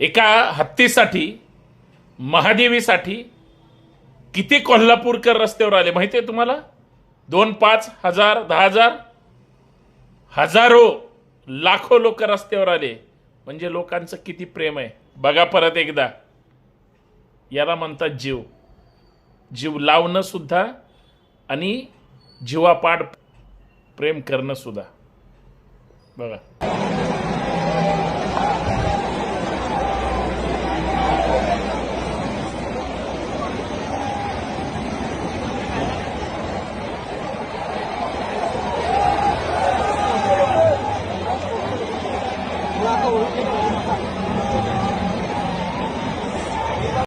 एका हत्तीसाठी महादेवीसाठी किती कोल्हापूरकर रस्त्यावर आले? माहिती आहे तुम्हाला? दोन पाच हजार दहा हजार हजारो लाखो लोक रस्त्यावर आले. म्हणजे लोकांचं किती प्रेम आहे? बघा परत एकदा. याला म्हणतात जीव. जीव लावणं सुद्धा आणि जीवापाड प्रेम करणं सुद्धा. बघा. よかった。